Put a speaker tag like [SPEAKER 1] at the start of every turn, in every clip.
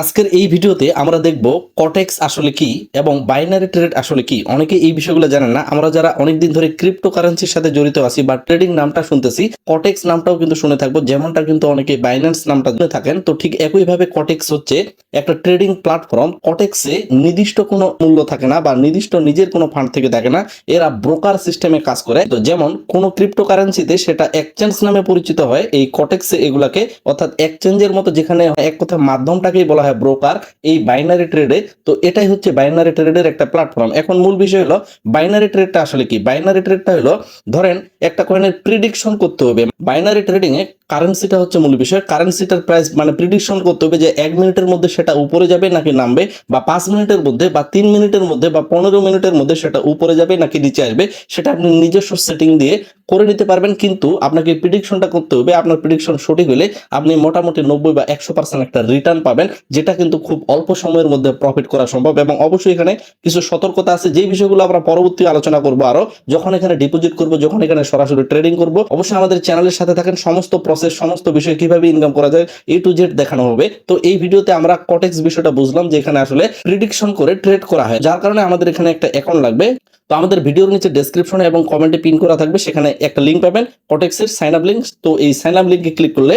[SPEAKER 1] আজকের এই ভিডিওতে আমরা দেখব কটেক্স আসলে কি এবং বাইনারি ট্রেড আসলে কি। অনেকে এই বিষয়গুলো জানেন না। আমরা যারা অনেকদিন ধরে ক্রিপ্টো কারেন্সির সাথে জড়িত আছি বা ট্রেডিং নামটা শুনতেছি, কটেক্স নামটাও কিন্তু শুনে থাকব। যেমনটা কিন্তু অনেকে বাইন্যান্স নামটা শুনে থাকেন। তো ঠিক একইভাবে কটেক্স হচ্ছে একটা ট্রেডিং প্ল্যাটফর্ম কটেক্সে নির্দিষ্ট কোনো মূল্য থাকে না বা নির্দিষ্ট নিজের কোনো ফান্ড থেকে থাকে না। এরা ব্রোকার সিস্টেমে কাজ করে। তো যেমন কোনো ক্রিপ্টো কারেন্সিতে সেটা এক্সচেঞ্জ নামে পরিচিত হয়। এই কটেক্সে এগুলাকে অর্থাৎ এক্সচেঞ্জের মতো যেখানে এক কথা মাধ্যমটাকেই বলা হয় ব্রোকার এই বাইনারি ট্রেডে তো এটাই হচ্ছে বাইনারি ট্রেডের একটা প্ল্যাটফর্ম এখন মূল বিষয় হলো বাইনারি ট্রেডটা আসলে কি? বাইনারি ট্রেডটা হলো, ধরেন একটা কয়েনের প্রিডিকশন করতে হবে। বাইনারি ট্রেডিং এ কারেন্সিটা হচ্ছে মূল বিষয়। কারেন্সিটার প্রাইস মানে প্রিডিকশন করতে হবে যে এক মিনিটের মধ্যে সেটা উপরে যাবে নাকি নামবে, বা পাঁচ মিনিটের মধ্যে, বা তিন মিনিটের মধ্যে, বা পনেরো মিনিটের মধ্যে সেটা উপরে যাবে নাকি নিচে আসবে, সেটা আপনি নিজস্ব সেটিং দিয়ে করে নিতে পারবেন। কিন্তু আপনাকে প্রিডিকশনটা করতে হবে, আপনার প্রিডিকশন সঠিক হলে আপনি মোটামুটি নব্বই বা একশো পার্সেন্ট একটা রিটার্ন পাবেন যেটা কিন্তু খুব অল্প সময়ের মধ্যে প্রফিট করা সম্ভব এবং অবশ্যই এখানে কিছু সতর্কতা আছে। যে বিষয়গুলো আমরা পরবর্তী আলোচনা করব আরও, যখন এখানে ডিপোজিট করব, যখন এখানে সরাসরি ট্রেডিং করব, অবশ্যই আমাদের চ্যানেলের সাথে থাকেন। সমস্ত প্রসেস সমস্ত বিষয় কীভাবে ইনকাম করা যায় এ টু জেড দেখানো হবে। তো এই ভিডিওতে আমরা কটেক্স বিষয়টা বুঝলাম যে এখানে আসলে প্রিডিকশন করে ট্রেড করা হয়। যার কারণে আমাদের এখানে একটা অ্যাকাউন্ট লাগবে। তো আমাদের ভিডিওর নিচে ডেসক্রিপশনে এবং কমেন্টে পিন করা থাকবে। সেখানে একটা লিঙ্ক পাবেন কটেক্সের সাইন আপ লিঙ্ক তো এই সাইন আপ লিঙ্কে ক্লিক করলে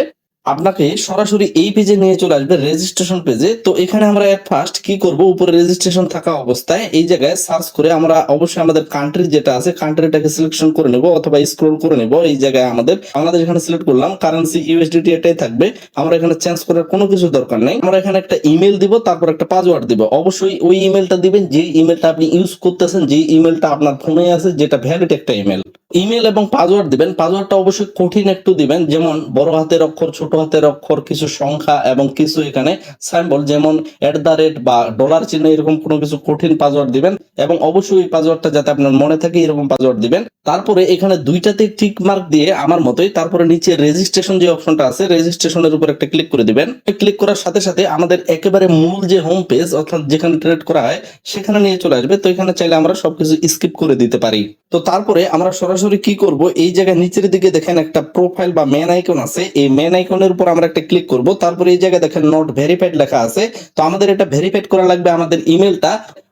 [SPEAKER 1] আপনাকে সরাসরি এই পেজে নিয়ে চলে আসবে রেজিস্ট্রেশন পেজে তো এখানে আমরা ফার্স্ট কি করব? উপরে রেজিস্ট্রেশন থাকা অবস্থায় এই জায়গায় সার্চ করে আমরা অবশ্যই আমাদের কান্ট্রি যেটা আছে কান্ট্রিটাকে সিলেকশন করে নেব অথবা স্ক্রল করে নেব। এই জায়গায় আমাদের আমাদের এখানে সিলেক্ট করলাম কারেন্সি ইউএসডিটি এটাই থাকবে। আমরা এখানে চেঞ্জ করার কোনো কিছু দরকার নেই। আমরা এখানে একটা ইমেল দিব, তারপর একটা পাসওয়ার্ড দিব। অবশ্যই ওই ইমেলটা দিবেন যে ইমেলটা আপনি ইউজ করতেছেন যে ইমেলটা আপনার ফোনে আছে, যেটা ভ্যালিড একটা ইমেল ইমেল এবং পাসওয়ার্ড দিবেন। পাসওয়ার্ডটা অবশ্যই কঠিন একটু দিবেন। যেমন বড় হাতের অক্ষর, ছোট হাতের অক্ষর, কিছু সংখ্যা এবং কিছু এখানে সাইম্বল যেমন এট দ্য রেট বা ডলার চিহ্ন, এরকম কোনো কিছু কঠিন পাসওয়ার্ড দিবেন। এবং অবশ্যই এই পাসওয়ার্ডটা যাতে আপনার মনে থাকে, এরকম পাসওয়ার্ড দিবেন। তারপরে এখানে দুইটাতে টিক মার্ক দিয়ে আমার মতোই তারপরে নিচে রেজিস্ট্রেশন যে অপশনটা আছে রেজিস্ট্রেশনের উপর একটা ক্লিক করে দিবেন। ক্লিক করার সাথে সাথে আমাদের একেবারে মূল যে হোম পেজ অর্থাৎ যেখানে ট্রেড করা হয়, সেখানে নিয়ে চলে আসবে। তো এখানে চাইলে আমরা সবকিছু স্কিপ করে দিতে পারি। তো তারপরে আমরা সরাসরি কি করব? এই জায়গায় নিচের দিকে দেখেন একটা প্রোফাইল বা মেন আইকন আছে। এই মেন আইকনের উপর আমরা একটা ক্লিক করব। তারপরে এই জায়গায় দেখেন নট ভেরিফাইড লেখা আছে। তো আমাদের এটা ভেরিফাইড করা লাগবে আমাদের ইমেলটা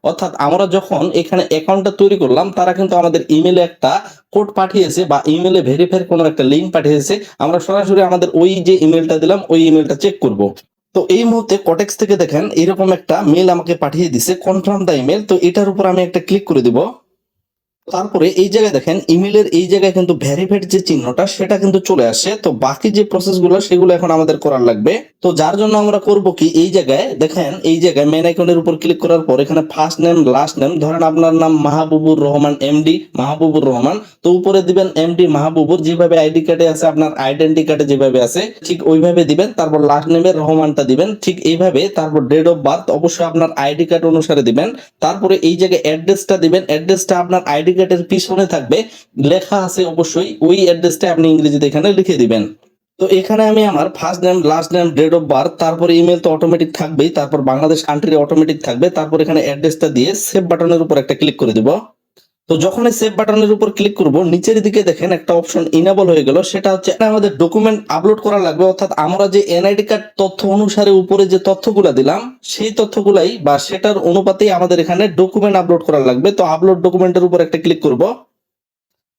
[SPEAKER 1] অর্থাৎ আমরা যখন এখানে অ্যাকাউন্টটা তৈরি করলাম, তারা কিন্তু আমাদের ইমেলে একটা কোড পাঠিয়েছে বা ইমেলে ভেরিফাই কোনো একটা লিঙ্ক পাঠিয়েছে। আমরা সরাসরি আমাদের ওই যে ইমেলটা দিলাম, ওই ইমেলটা চেক করব। তো এই মুহূর্তে কটেক্স থেকে দেখেন, এরকম একটা মেল আমাকে পাঠিয়ে দিছে কনফার্ম দা ইমেল তো এটার উপর আমি একটা ক্লিক করে দিব। তারপরে এই জায়গায় দেখেন ইমেলের এই জায়গায় কিন্তু ভেরিফাইড যে চিহ্নটা, সেটা কিন্তু চলে আসে। তো বাকি যে প্রসেসগুলো সেগুলো এখন আমাদের করার লাগবে। তো যার জন্য আমরা করব কি, এই জায়গায় দেখেন, এই জায়গায় মেন আইকনের উপর ক্লিক করার পর এখানে ফার্স্ট নেম লাস্ট নেম ধরেন আপনার নাম মাহবুবুর রহমান এমডি মাহবুবুর রহমান। তো উপরে দিবেন এমডি মাহবুবুর, যেভাবে আইডি কার্ডে আছে, আপনার আইডেন্টি কার্ডে যেভাবে আছে, ঠিক ওইভাবে দিবেন। তারপর লাস্ট নেমের রহমানটা দিবেন, ঠিক এইভাবে। তারপর ডেট অফ বার্থ অবশ্যই আপনার আইডি কার্ড অনুসারে দিবেন। তারপরে এই জায়গায় অ্যাড্রেসটা দিবেন। অ্যাড্রেসটা আপনার আইডি কার্ডের পিছনে থাকবে, লেখা আছে অবশ্যই, ওই অ্যাড্রেসটা আপনি ইংরেজিতে এখানে লিখে দিবেন। তো এখানে আমি আমার first name last name date of birth তারপর ইমেল তো অটোমেটিক থাকবেই, তারপর বাংলাদেশ কান্ট্রি অটোমেটিক থাকবে, তারপর এখানে অ্যাড্রেসটা দিয়ে সেভ বাটনের উপর একটা ক্লিক করে দিব। তো যখন সেভ বাটনের উপর ক্লিক করব, নিচের দিকে দেখেন একটা অপশন ইনেবল হয়ে গেল, সেটা হচ্ছে আমাদের ডকুমেন্ট আপলোড করা লাগবে, অর্থাৎ আমরা যে এনআইডি কার্ড তথ্য অনুসারে উপরে যে তথ্যগুলো দিলাম, সেই তথ্যগুলাই বা সেটার অনুপাতেই আমাদের এখানে ডকুমেন্ট আপলোড করা লাগবে। তো আপলোড ডকুমেন্টের উপর একটা ক্লিক করব।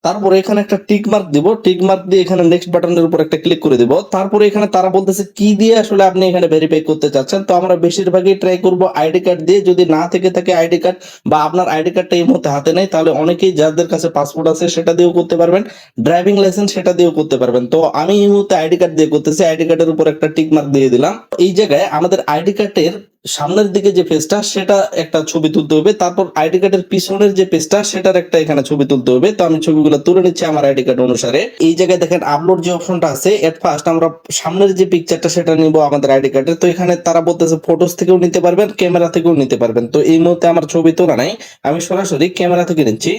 [SPEAKER 1] তারপরে এখানে একটা টিক মার্ক দিব। টিক মার্ক দিয়ে এখানে নেক্সট বাটনের উপর একটা ক্লিক করে দিব। তারপরে এখানে তারা বলতেছে, কি দিয়ে আসলে আপনি এখানে ভেরিফাই করতে চাচ্ছেন? তো আমরা বেশিরভাগই ট্রাই করব আইডি কার্ড দিয়ে। যদি না থেকে থাকে আইডি কার্ড বা আপনার আইডি কার্ডটা এই মুহূর্তে হাতে নেই, তাহলে অনেকেই যাদের কাছে পাসপোর্ট আছে সেটা দিয়েও করতে পারবেন। ড্রাইভিং লাইসেন্স সেটা দিয়েও করতে পারবেন। তো আমি এই মুহূর্তে আইডি কার্ড দিয়ে করতেছি। আইডি কার্ডের উপর একটা টিক মার্ক দিয়ে দিলাম। এই জায়গায় আমাদের আইডি কার্ডের সামনের দিকে যে পেজটা সেটা একটা ছবি তুলতে হবে। তারপর আইডি কার্ডের পিছনের যে পেজটা সেটার একটা এখানে ছবি তুলতে হবে। তো আমি ছবিগুলো তুলে নিচ্ছি আমার আইডি কার্ড অনুসারে। এই জায়গায় দেখেন আপলোড যে অপশনটা আছে এট ফার্স্ট আমরা সামনের যে পিকচারটা সেটা নিব আমাদের আইডি কার্ডে তো এখানে তারা বলতেছে ফটোস থেকেও নিতে পারবেন ক্যামেরা থেকেও নিতে পারবেন। তো এই মুহূর্তে আমার ছবি তোলা নাই। আমি সরাসরি ক্যামেরা থেকে নিচ্ছি।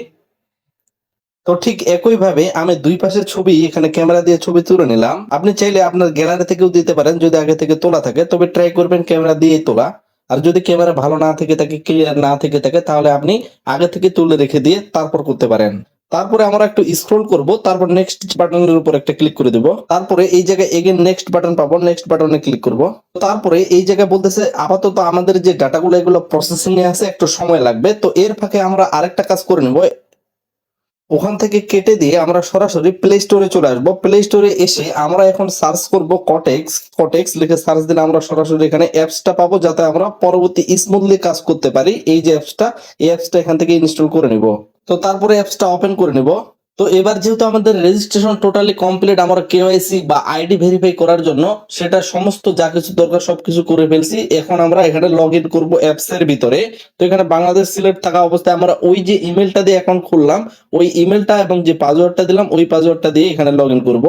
[SPEAKER 1] তো ঠিক একই ভাবে আমি দুই পাশের ছবি এখানে ক্যামেরা দিয়ে ছবি তুলে নিলাম। আপনি চাইলে আপনার গ্যালারি থেকেও দিতে পারেন, যদি আগে থেকে তোলা থাকে। তবে ট্রাই করবেন ক্যামেরা দিয়ে তোলা। আর যদি ক্যামেরা ভালো না থেকে থাকে ক্লিয়ার না থেকে থাকে, তাহলে আপনি আগে থেকে তুলে রেখে দিয়ে তারপর করতে পারেন। তারপরে আমরা একটু স্ক্রল করব, তারপর নেক্সট বাটনের উপর একটা ক্লিক করে দেব। তারপরে এই জায়গায় এগেন নেক্সট বাটন পাবো নেক্সট বাটনে ক্লিক করব। তারপরে এই জায়গায় বলতেছে, আপাতত আমাদের যে ডাটাগুলো, এগুলো প্রসেসিং এ আছে, একটু সময় লাগবে। তো এর ফাঁকে আমরা আরেকটা কাজ করে নেব। ওখান থেকে কেটে দিয়ে আমরা সরাসরি প্লে স্টোরে চলে আসব। প্লে স্টোরে এসে আমরা এখন সার্চ করব কটেক্স কটেক্স লিখে সার্চ দিলে আমরা সরাসরি এখানে অ্যাপসটা পাবো যাতে আমরা পরবর্তী স্মুথলি কাজ করতে পারি। এই যে অ্যাপসটা এই অ্যাপসটা এখান থেকে ইনস্টল করে নিব। তো তারপরে অ্যাপসটা ওপেন করে নিব। তো এবার যেহেতু আমাদের রেজিস্ট্রেশন টোটালি কমপ্লিট আমরা কেওয়াইসি বা আইডি ভেরিফাই করার জন্য, সেটা সমস্ত যা কিছু দরকার সবকিছু করে ফেলছি। এখন আমরা এখানে লগ ইন করব অ্যাপস এর ভিতরে। তো এখানে বাংলাদেশ সিলেক্ট থাকা অবস্থায় আমরা ওই যে ইমেলটা দিয়ে অ্যাকাউন্ট খুললাম, ওই ইমেলটা এবং যে পাসওয়ার্ডটা দিলাম, ওই পাসওয়ার্ডটা দিয়ে এখানে লগ ইন করব।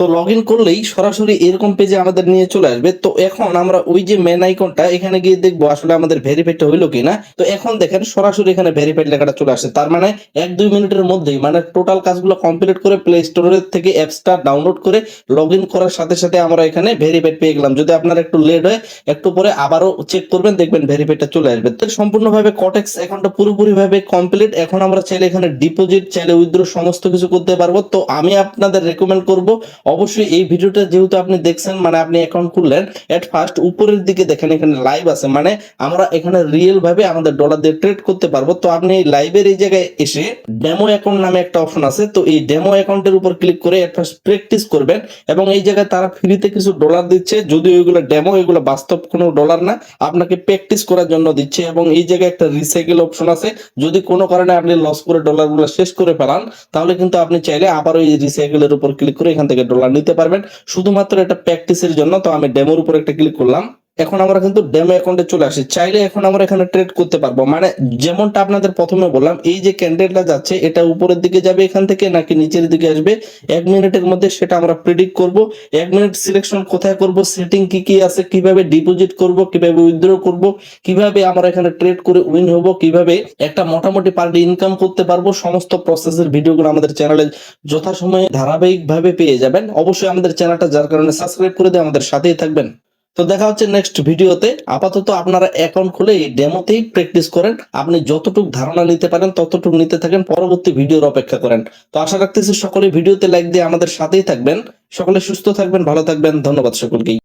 [SPEAKER 1] তো লগ ইন করলেই সরাসরি এরকম পেজে আমাদের নিয়ে চলে আসবে। তো এখন আমরা ওই যে মেন আইকনটা এখানে গিয়ে দেখব আসলে আমাদের ভেরিফাইড হইল কিনা। তো এখন দেখেন সরাসরি এখানে ভেরিফাইড লেখাটা চলে আসছে। তার মানে এক দুই মিনিটের মধ্যেই মানে টোটাল কাজগুলো কমপ্লিট করে প্লে স্টোরের থেকে অ্যাপসটা ডাউনলোড করে লগ ইন করার সাথে সাথে আমরা এখানে ভেরিফাইড পেয়ে গেলাম। যদি আপনার একটু লেট হয়, একটু পরে আবারও চেক করবেন, দেখবেন ভেরিফাইডটা চলে আসবে। তো সম্পূর্ণভাবে কটেক্স অ্যাকাউন্টটা পুরোপুরিভাবে কমপ্লিট এখন আমরা চাইলে এখানে ডিপোজিট চাইলে উইথড্র সমস্ত কিছু করতে পারব। তো আমি আপনাদের রেকমেন্ড করব অবশ্যই এই ভিডিওটা যেহেতু আপনি দেখছেন মানে আপনি অ্যাকাউন্ট খুললেন এট ফার্স্ট উপরের দিকে দেখেন, এখানে লাইভ আছে মানে আমরা এখানে রিয়েল ভাবে আমাদের ডলার দিয়ে ট্রেড করতে পারব। তো আপনি এই লাইভের এই জায়গায় এসে ডেমো অ্যাকাউন্ট নামে একটা অপশন আছে, তো এই ডেমো অ্যাকাউন্টের উপর ক্লিক করে এট ফার্স্ট প্র্যাকটিস করবেন এবং এই জায়গায় তারা ফ্রিতে কিছু ডলার দিচ্ছে, যদিও এগুলো ডেমো এগুলো বাস্তব কোনো ডলার না, আপনাকে প্র্যাকটিস করার জন্য দিচ্ছে এবং এই জায়গায় একটা রিসাইকেল অপশন আছে। যদি কোনো কারণে আপনি লস করে ডলারগুলো শেষ করে ফেলান, তাহলে কিন্তু আপনি চাইলে আবার ওই রিসাইকেলের উপর ক্লিক করে এখান থেকে ডলার নিতে পারবেন। শুধুমাত্র এটা প্র্যাকটিসের জন্য তো আমি ডেমোর উপর একটা ক্লিক করলাম। এখন আমরা কিন্তু ডেমো অ্যাকাউন্টে চলে আসি। চাইলে এখন আমরা এখানে ট্রেড করতে পারব। মানে যেমনটা আপনাদের প্রথমে বললাম, এই যে ক্যান্ডেলটা যাচ্ছে, এটা উপরের দিকে যাবে এখান থেকে নাকি নিচের দিকে আসবে? এক মিনিটের মধ্যে সেটা আমরা প্রেডিক্ট করব। এক মিনিট সিলেকশন কোথায় করব? সেটিং কি কি আছে? কীভাবে ডিপোজিট করব? কীভাবে উইথড্র করব? কীভাবে আমরা এখানে ট্রেড করে উইন হব? কীভাবে একটা মোটামুটি পার ডে ইনকাম করতে পারব? সমস্ত প্রসেসের ভিডিওগুলো আমাদের চ্যানেলে যথাসময়ে ধারাবাহিকভাবে পেয়ে যাবেন। অবশ্যই আমাদের চ্যানেলটা যার কারণে সাবস্ক্রাইব করে দিয়ে আমাদের সাথেই থাকবেন। তো দেখা হচ্ছে নেক্সট ভিডিওতে। আপাতত আপনারা অ্যাকাউন্ট খুলে এই ডেমোতেই প্র্যাকটিস করেন। আপনি যতটুকু ধারণা নিতে পারেন, ততটুকু নিতে থাকেন, পরবর্তী ভিডিওর অপেক্ষা করেন। তো আশা রাখতেছি সকলে ভিডিওতে লাইক দিয়ে আমাদের সাথেই থাকবেন। সকলে সুস্থ থাকবেন, ভালো থাকবেন, ধন্যবাদ সকলকেই।